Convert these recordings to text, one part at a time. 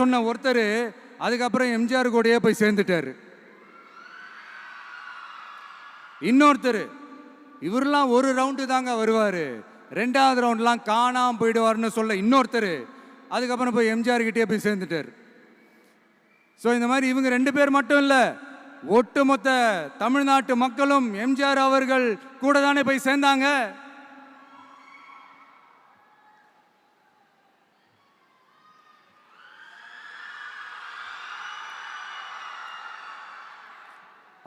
சொன்ன ஒருத்தர் அதுக்கப்புறம் எம்ஜிஆர் கூடயே போய் சேர்ந்துட்டாரு. இன்னொருத்தர் இவரெல்லாம் ஒரு ரவுண்டு தாங்க வருவார். ரெண்டாவது ரவுண்ட்லாம் காணாமல் போயிடுவார்னு சொல்ல இன்னொருத்தர் அதுக்கப்புறம் போய் எம்ஜிஆர் கிட்டே போய் சேர்ந்துட்டார். ஸோ இந்த மாதிரி இவங்க ரெண்டு பேர் மட்டும் இல்லை ஒட்டுமொத்த தமிழ்நாட்டு மக்களும் எம்ஜிஆர் அவர்கள் கூட தானே போய் சேர்ந்தாங்க?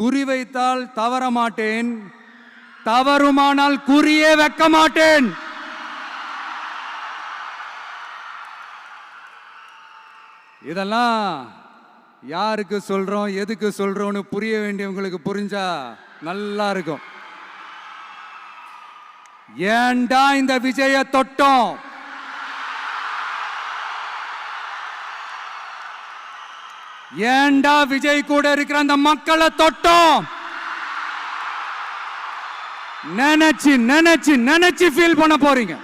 குறிவைத்தால் தவற மாட்டேன் தவறுமானால் குறியே வைக்க மாட்டேன் இதெல்லாம் யாருக்கு சொல்றோம் எதுக்கு சொல்றோம்னு புரிய வேண்டியவங்களுக்கு புரிஞ்சா நல்லா இருக்கும். ஏன்டா இந்த விஜய தொட்டோம்? ஏன்டா விஜய் கூட இருக்கிற அந்த மக்களை தொட்டோம்? நினைச்சு நினைச்சு நினைச்சு ஃபீல் பண்ண போறீங்க.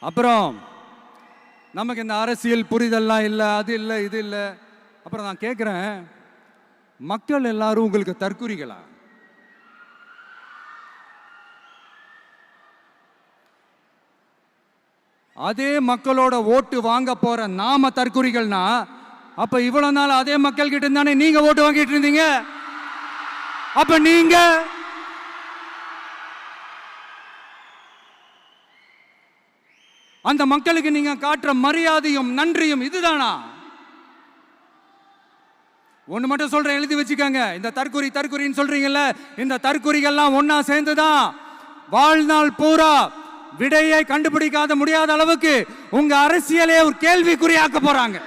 அப்புறம் நமக்கு இந்த அரசியல் புரிதல்லாம் இல்லை அது இல்லை இது இல்லை. அப்புறம் நான் கேட்குறேன் மக்கள் எல்லாரும் உங்களுக்கு தற்குறிகளா? அதே மக்களோட ஓட்டு வாங்க போற நாம தற்குறிகள்னா அப்ப இவ்வளவு நாள் அதே மக்கள் கிட்ட இருந்தானே நீங்க ஓட்டு வாங்கிட்டு இருந்தீங்க? அப்ப நீங்க? அந்த மக்களுக்கு நீங்க காட்டுற மரியாதையும் நன்றியும் இதுதானா? ஒண்ணு மட்டும் சொல்றேன் எழுதி வச்சுக்கோங்க. இந்த தற்குறி தற்குறின்னு சொல்றீங்கல்ல இந்த தற்குறிகள்லாம் ஒன்னா சேர்ந்துதான் வாழ்நாள் பூரா விடையை கண்டுபிடிக்காத முடியாத அளவுக்கு உங்க அரசியலே ஒரு கேள்விக்குறியாக்க போறாங்க.